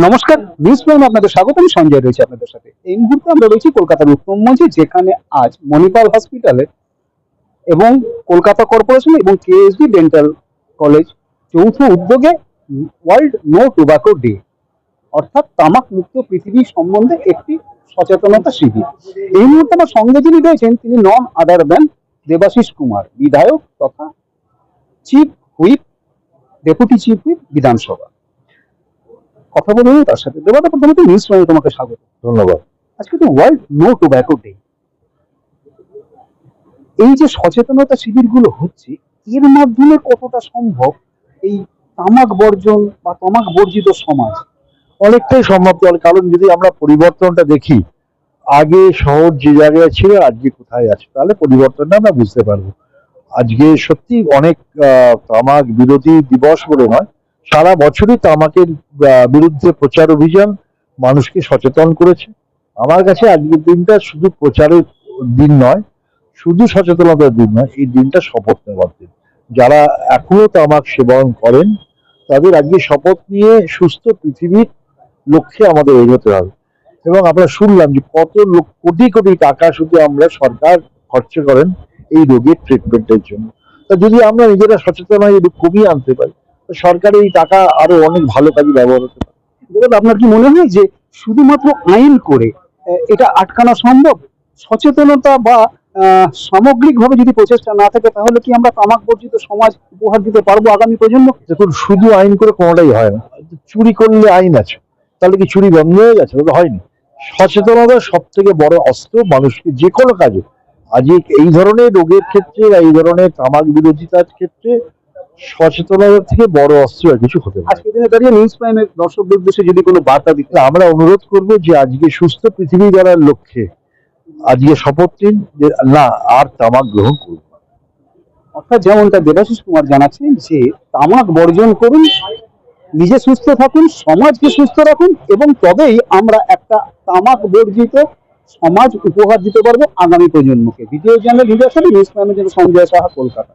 নমস্কার news prime আপনাদের স্বাগত, আমি সঞ্জয় রয়েছে আপনাদের সাথে। এই মুহূর্তে আমরা রয়েছি কলকাতার উত্তম মঞ্চে, যেখানে আজ মণিপাল হসপিটালে এবং কলকাতা কর্পোরেশন এবং কেএসডি ডেন্টাল কলেজ যৌথ উদ্যোগে ওয়ার্ল্ড নো টোবাকো ডে অর্থাৎ তামাক মুক্ত পৃথিবী সম্বন্ধে একটি সচেতনতা শিবির। এই মুহূর্তে আমার সঙ্গে যিনি রয়েছেন, তিনি নন আদার দেন দেবাশিস কুমার, বিধায়ক তথা chief whip deputy chief whip বিধানসভা। কথা বলে তার সাথে দেবাদা প্রথমত নিউজ চ্যানেলে তোমাকে স্বাগত। ধন্যবাদ। আজকে তো ওয়ার্ল্ড নো টোব্যাকো ডে এই যে সচেতনতা শিবিরগুলো হচ্ছে এর মাধ্যমে কতটা সম্ভব এই তামাক বর্জন বা তামাক বর্জিত সমাজ? অনেকটাই সম্ভব তো কারণ যদি আমরা পরিবর্তনটা দেখি আগে শহর যে জায়গায় ছিল আজকে কোথায় আছে তাহলে পরিবর্তনটা আমরা বুঝতে পারব। আজকে সত্যি অনেক তামাক বিরোধী দিবস বলে নয় সারা বছরই তামাকের বিরুদ্ধে প্রচার অভিযান মানুষকে সচেতন করেছে। আমার কাছে আজকের দিনটা শুধু প্রচারের দিন নয়, শুধু সচেতনতার দিন নয়, এই দিনটা শপথ নেওয়ার দিন। যারা এখনও তামাক সেবন করেন, তাদের আজকে শপথ নিয়ে সুস্থ পৃথিবীর লক্ষ্যে আমাদের এগোতে হবে। এবং আমরা শুনলাম যে কত লোক- কোটি কোটি টাকা শুধু আমরা সরকার খরচ করেন এই রোগের ট্রিটমেন্টের জন্য। তা যদি আমরা নিজেরা সচেতন হয়ে কমিয়ে আনতে পারি। সরকার এই টাকা আরও অনেক ভালো কাজে ব্যবহার হতে পারে। আপনার কি মনে হয় যে শুধুমাত্র আইন করে এটা আটকানো সম্ভব? সচেতনতা বা সামগ্রিকভাবে যদি প্রচেষ্টা না থাকে, তাহলে কি আমরা তামাক বর্জিত সমাজ উপহার দিতে পারব আগামী প্রজন্ম? দেখুন, শুধু আইন করে কোনোটাই হয় না। চুরি করলে আইন আছে, তাহলে কি চুরি বন্ধ হয়ে গেছে ওটা হয়নি। সচেতনতা সব থেকে বড় অস্ত্র মানুষকে যে কোনো কাজে। আজকে এই ধরনের রোগের ক্ষেত্রে বা এই ধরনের তামাক বিরোধিতার ক্ষেত্রে সচেতনতা থেকে বড় অস্ত্র আর কিছু হতে পারে। আজকে দিনে দাঁড়িয়ে নিউজ প্রাইমের দর্শকদের উদ্দেশ্যে যদি কোনো বার্তা দিতে আমরা অনুরোধ করব যে আজকে সুস্থ পৃথিবী গড়ার লক্ষ্যে আজকে শপথ নিন যে না আর তামাক গ্রহণ করব অর্থাৎ যেমনটা দেবাশিস কুমার জানাচ্ছেন যে তামাক বর্জন করুন নিজে সুস্থ থাকুন সমাজকে সুস্থ রাখুন এবং তবেই আমরা একটা তামাক বর্জিত সমাজ উপহার দিতে পারব আগামী প্রজন্মকে। ভিডিও চ্যানেল ভিডিওর সাথে নিউজ প্রাইমের জন্য সঞ্জয় সাহা কলকাতা।